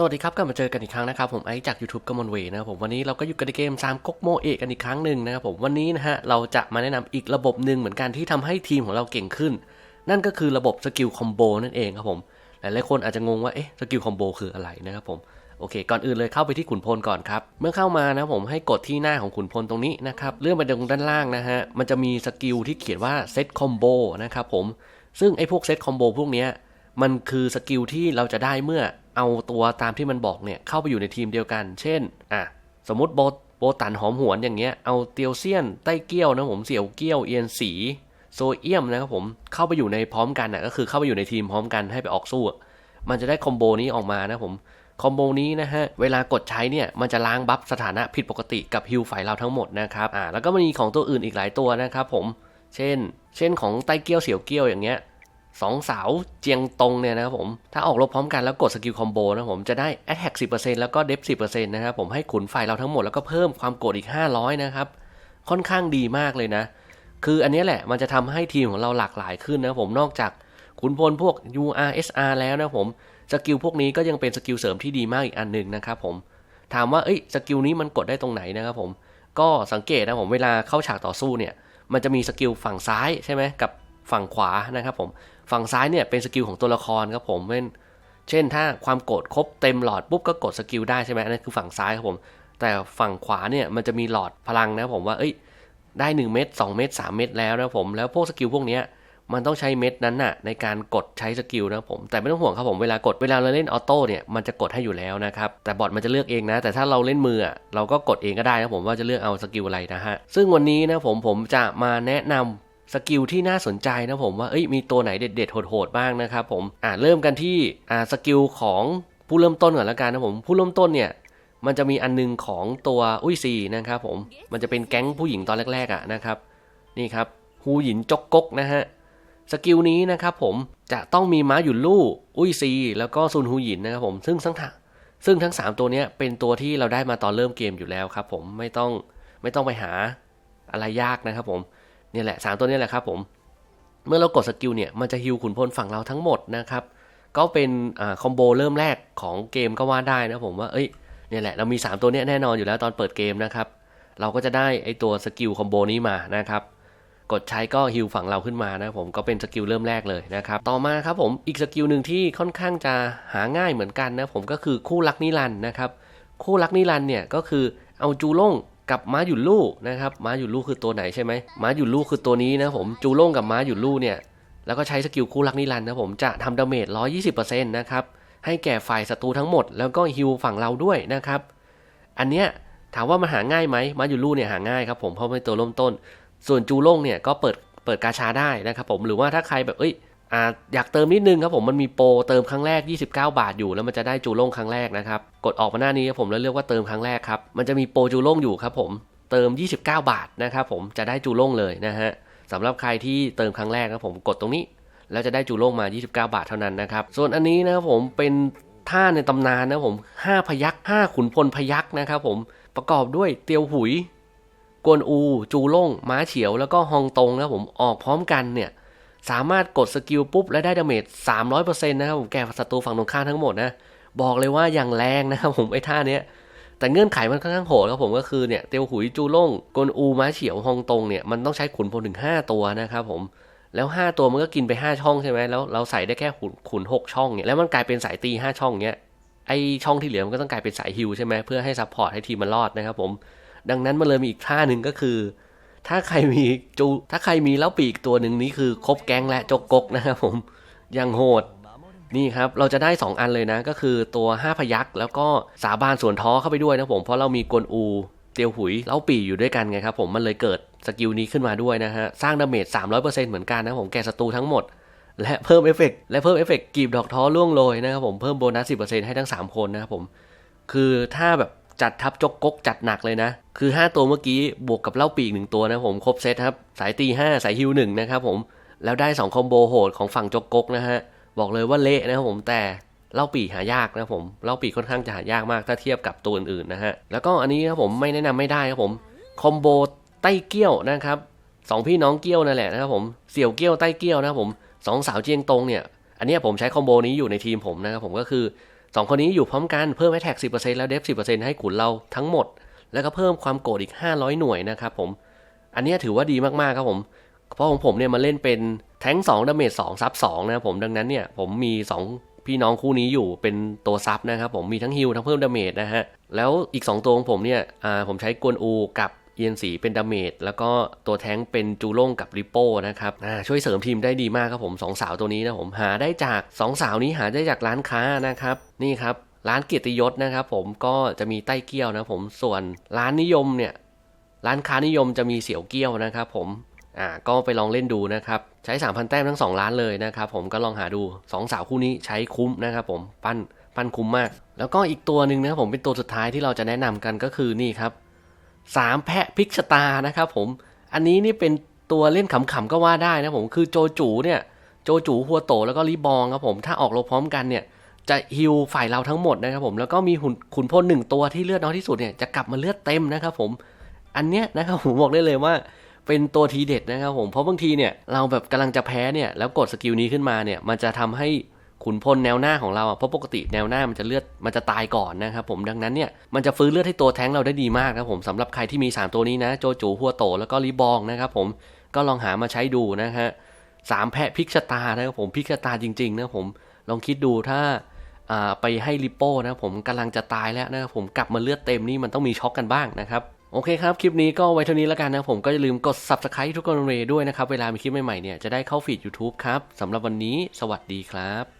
สวัสดีครับกลับมาเจอกันอีกครั้งนะครับผมไอจาก YouTube กมลเวนะครับผมวันนี้เราก็อยู่กันในเกม3ก๊กโมเอะกันอีกครั้งหนึ่งนะครับผมวันนี้นะฮะเราจะมาแนะนำอีกระบบหนึ่งเหมือนกันที่ทำให้ทีมของเราเก่งขึ้น นั่นก็คือระบบสกิลคอมโบนั่นเองครับผมหลายๆคนอาจจะงงว่าเอ๊ะสกิลคอมโบคืออะไรนะครับผมโอเค ก่อนอื่นเลยเข้าไปที่ขุนพลก่อนครับ เมื่อเข้ามานะผมให้กดที่หน้าของขุนพลตรงนี้นะครับเลื่อนไปตรงด้านล่างนะฮะมันจะมีสกิลที่เขียนว่าเซตคอมโบนะครับผมซึ่งไอ้พวกเซตคอมโบพวกนี้มันคือสกิลที่เราจะได้เมื่อ เอาตัวตามที่มันบอกเนี่ยเข้าไปอยู่ในทีมเดียวกัน เช่นอะสมมติโบโบตันหอมหวนอย่างเงี้ยเอาเตียวเซียนไต้เกี้ยวนะผมเสี่ยวเกี้ยวเอียนสีโซเอียมนะครับผมเข้าไปอยู่ในพร้อมกันอะก็คือเข้าไปอยู่ในทีมพร้อมกันให้ไปออกสู้ มันจะได้คอมโบนี้ออกมานะผมคอมโบนี้นะฮะ เวลากดใช้เนี่ย มันจะล้างบัฟสถานะผิดปกติกับฮิลฝ่ายเราทั้งหมดนะครับ อ่า แล้วก็มีของตัวอื่นอีกหลายตัวนะครับผม เช่น เช่นของไต้เกี้ยวเสี่ยวเกี้ยวอย่างเงี้ย สองสาวเจียงตงเนี่ยนะครับผม ถ้าออกรบพร้อมกันแล้วกดสกิลคอมโบนะผมจะได้ Attack 10%แล้วก็ Def 10%นะครับผมให้ขุนฝ่ายเราทั้งหมดแล้วก็เพิ่มความโกรธอีก 500 นะครับ ค่อนข้างดีมากเลยนะ คืออันนี้แหละมันจะทำให้ทีมของเราหลากหลายขึ้นนะผมนอกจากขุนพลพวก URSR แล้วนะผมสกิลพวกนี้ก็ยังเป็นสกิลเสริมที่ดีมากอีกอันหนึ่งนะครับผมถามว่าเอ้ยสกิลนี้มันกดได้ตรงไหนนะครับผมก็สังเกตนะผมเวลาเข้าฉากต่อสู้เนี่ยมันจะมีสกิลฝั่งซ้ายใช่ไหมกับฝั่งขวานะครับผม ฝั่งซ้ายเนี่ยเป็นสกิลของตัวละครครับผมเช่นเช่นถ้าความโกรธครบเต็มหลอดปุ๊บก็กดสกิลได้ใช่ไหมอันนั้นคือฝั่งซ้ายครับผม แต่ฝั่งขวาเนี่ยมันจะมีหลอดพลังนะผมว่าเอ้ยได้ 1 เม็ด2เม็ด3เม็ดแล้วนะผมแล้วพวกสกิลพวกนี้มันต้องใช้เม็ดนั้นน่ะในการกดใช้สกิลนะผมแต่ไม่ต้องห่วงครับผมเวลากดเวลาเราเล่นออโต้เนี่ยมันจะกดให้อยู่แล้วนะครับแต่บอทมันจะเลือกเองนะ แต่ถ้าเราเล่นมือเราก็กดเองก็ได้นะผมว่าจะเลือกเอาสกิลอะไรนะฮะซึ่งวันนี้นะผมผมจะมาแนะนำ สกิลที่น่าสนใจนะผมว่าเอ้ยมีตัวไหนเด็ดๆโหดๆบ้างนะครับผมอ่าเริ่มกันที่อ่าสกิลของผู้เริ่มต้นก่อนละกันนะผมผู้เริ่มต้นเนี่ยมันจะมีอันนึงของตัวอุ้ยซีนะครับผมมันจะเป็นแก๊งผู้หญิงตอนแรกๆอะนะครับนี่ครับฮูหยินจกกกนะฮะสกิลนี้นะครับผมจะต้องมีม้าหยุนลู่อุ้ยซี แล้วก็ซุนฮูหยินนะครับผมซึ่งทั้งทซึ่งทั้ง 3 ตัวเนี้ยเป็นตัวที่เราได้มาตอนเริ่มเกมอยู่แล้วครับผมไม่ต้องไม่ต้องไปหาอะไรยากนะครับผม เนี่ยแหละสามตัวนี้แหละครับผม เมื่อเรากดสกิลเนี่ยมันจะฮิวขุนพลฝั่งเราทั้งหมดนะครับ ก็เป็นอ่าคอมโบเริ่มแรกของเกมก็ว่าได้นะผมว่า เอ้ย เนี่ยแหละเรามี 3 ตัวนี้แน่นอนอยู่แล้วตอนเปิดเกมนะครับ เราก็จะได้ไอตัวสกิลคอมโบนี้มานะครับ กดใช้ก็ฮิวฝั่งเราขึ้นมานะผม ก็เป็นสกิลเริ่มแรกเลยนะครับ ต่อมาครับผม อีกสกิลหนึ่งที่ค่อนข้างจะหาง่ายเหมือนกันนะผม ก็คือคู่รักนิรันนะครับ คู่รักนิรันเนี่ยก็คือเอาจูล่ง กับม้าหยุดลู่นะครับม้าหยุดลู่คือตัวไหนใช่ไหมม้าหยุดลู่คือตัวนี้นะผมจูโล่งกับม้าหยุดลู่เนี่ยแล้วก็ใช้สกิลคู่รักนิรันดร์นะผมจะทำดาเมจ120%นะครับให้แก่ฝ่ายศัตรูทั้งหมด แล้วก็ฮิวฝั่งเราด้วยนะครับ อันเนี้ยถามว่ามันหาง่ายไหมม้าหยุดลู่เนี่ยหาง่ายครับผมเพราะเป็นตัวเริ่มต้น ส่วนจูล่งเนี่ยก็เปิดเปิดกาชาได้นะครับผมหรือว่าถ้าใครแบบเอ้ย อ่าอยากเติมนิดนึงครับผมมันมีโปรเติมครั้งแรก 29 บาทอยู่ แล้วมันจะได้จูล่งครั้งแรกนะครับกดออกมาหน้านี้ครับผมแล้วเลือกว่าเติมครั้งแรกครับมันจะมีโปรจูล่งอยู่ครับผมเติม 29 บาทนะครับผมจะได้จูล่งเลยนะฮะสำหรับใครที่เติมครั้งแรกครับผมกดตรงนี้ แล้วจะได้จูล่งมา 29 บาทเท่านั้นนะครับส่วนอันนี้นะครับผมเป็นท่าในตำนานนะผม5พยัก5ขุนพลพยักนะครับผมประกอบด้วยเตียวหุย กวนอู จูล่งม้าเฉียวแล้วก็ฮองตงนะผมออกพร้อมกันเนี่ย สามารถกดสกิลปุ๊บ และได้ดาเมจ300%นะครับผมแก่ศัตรูฝั่งตรงข้ามทั้งหมดนะ บอกเลยว่าอย่างแรงนะครับผมไอ้ท่าเนี้ยแต่เงื่อนไขมันค่อนข้างโหดครับผมก็คือเนี่ยเตียวหุยจูล่งกนอูม้าเฉียวฮองตงเนี่ยมันต้องใช้ขุนพลถึง 5 ตัวนะครับผมแล้ว 5 ตัวมันก็กินไป 5 ช่องใช่ไหมแล้วเราใส่ได้แค่ขุนขุน6ช่องเนี่ยแล้วมันกลายเป็นสายตี 5 ช่องเนี้ยไอช่องที่เหลือมันก็ต้องกลายเป็นสายฮิวใช่ไหมเพื่อให้ซัพพอร์ตให้ทีมมันรอดนะครับผมดังนั้นมันเลยมีอีกท่าหนึ่งก็คือ ถ้าใครมีจู ถ้าใครมีเล้าปีกตัวหนึ่งนี้คือครบแก๊งและจกกกนะครับผมยังโหดนี่ครับเราจะได้ 2 อันเลยนะ ก็คือตัว 5 พยักษ์แล้วก็สาบานสวนท้อเข้าไปด้วยนะผม เพราะเรามีกวนอู เตียวหุยเล้าปีอยู่ด้วยกันไงครับผมมันเลยเกิดสกิลนี้ขึ้นมาด้วยนะฮะ สร้างดาเมจ 300%เหมือนกันนะผมแก่ศัตรูทั้งหมด และเพิ่มเอฟเฟกต์และเพิ่มเอฟเฟกต์กีบดอกท้อล่วงโรยนะครับผมเพิ่มโบนัส 10%ให้ทั้ง 3 คนนะครับผม คือถ้าแบบ จัดทับจกกกจัดหนักเลยนะ คือ 5 ตัวเมื่อกี้บวกกับเล่าปีกหนึ่งตัวนะผมครบเซตครับ สายตี 5 สายฮิวหนึ่งนะครับผม แล้วได้ 2 คอมโบโหดของฝั่งจกกกนะฮะ บอกเลยว่าเละนะครับผมแต่เล่าปีกหายากนะผมเล่าปีกค่อนข้างจะหายากมากถ้าเทียบกับตัวอื่นๆนะฮะแล้วก็อันนี้ครับผมไม่แนะนำไม่ได้ครับผมคอมโบไต้เกี้ยวนะครับสองพี่น้องเกี้ยวนั่นแหละนะครับผมเสี่ยวเกี้ยวไต้เกี้ยวนะครับผมสองสาวเจียงตงเนี่ยอันนี้ผมใช้คอมโบนี้อยู่ในทีมผมนะครับผมก็คือ สองคนนี้อยู่พร้อมกันเพิ่มแอ t แท็ก10%แล้วเดฟ10%ให้ขุนเราทั้งหมด แล้วก็เพิ่มความโกรธอีก 500 หน่วยนะครับผม อันนี้ถือว่าดีมากๆครับผม เพราะของผมเนี่ยมาเล่นเป็นแท้ง2ดาเมจ2ซับ2นะครับผมดังนั้นเนี่ยผมมี 2 พี่น้องคู่นี้อยู่เป็นตัวซับนะครับผมมีทั้งฮิลทั้งเพิ่มดาเมจนะฮะแล้วอีก 2 ตัวของผมเนี่ยอ่าผมใช้กวนอูกับ เอียนสีเป็นดาเมจแล้วก็ตัวแท้งเป็นจูโล่งกับริปโป้นะครับอ่าช่วยเสริมทีมได้ดีมากครับผมสองสาวตัวนี้นะผมหาได้จากสองสาวนี้หาได้จากร้านค้านะครับ นี่ครับร้านเกียรติยศนะครับผมก็จะมีใต้เกี้ยวนะผมส่วนร้านนิยมเนี่ยร้านค้านิยมจะมีเสี่ยวเกี้ยวนะครับผมอ่าก็ไปลองเล่นดูนะครับใช้ 3,000 แต้มทั้ง2ร้านเลยนะครับผมก็ลองหาดู 2 สาวคู่นี้ใช้คุ้มนะครับผมปั้นปั้นคุ้มมาก แล้วก็อีกตัวหนึ่งนะครับผมเป็นตัวสุดท้ายที่เราจะแนะนำกันก็คือนี่ครับ สามแพะพิกชตานะครับผม อันนี้นี่เป็นตัวเล่นขำๆก็ว่าได้นะผม คือโจจูเนี่ยโจจูหัวโตแล้วก็รีบองครับผม ถ้าออกรบพร้อมกันเนี่ยจะฮิวฝ่ายเราทั้งหมดนะครับผม แล้วก็มีหุ่นขุนพลหนึ่งตัวที่เลือดน้อยที่สุดเนี่ยจะกลับมาเลือดเต็มนะครับผม อันเนี้ยนะครับผมบอกได้เลยว่าเป็นตัวทีเด็ดนะครับผม เพราะบางทีเนี่ยเราแบบกำลังจะแพ้เนี่ยแล้วกดสกิลนี้ขึ้นมาเนี่ยมันจะทำให้ ขุนพลแนวหน้าของเราอะเพราะปกติแนวหน้ามันจะเลือดมันจะตายก่อนนะครับผมดังนั้นเนี่ยมันจะฟื้นเลือดให้ตัวแท้งเราได้ดีมากนะครับผมสำหรับใครที่มี 3 ตัวนี้นะโจจูหัวโตแล้วก็รีบองนะครับผมก็ลองหามาใช้ดูนะฮะสามแพะพิกชะตานะครับผมพิกชะตาจริงๆนะผมลองคิดดูถ้าอ่าไปให้ลิปโป้นะผมกำลังจะตายแล้วนะครับผมกลับมาเลือดเต็มนี่มันต้องมีช็อกกันบ้างนะครับโอเคครับ คลิปนี้ก็ไว้เท่านี้แล้วกันนะผมก็อย่าลืมกด subscribe ทุกคนเรด้วยนะครับ เวลามีคลิปใหม่ๆเนี่ยจะได้เข้าฟีด YouTube ครับสำหรับวันนี้สวัสดีครับ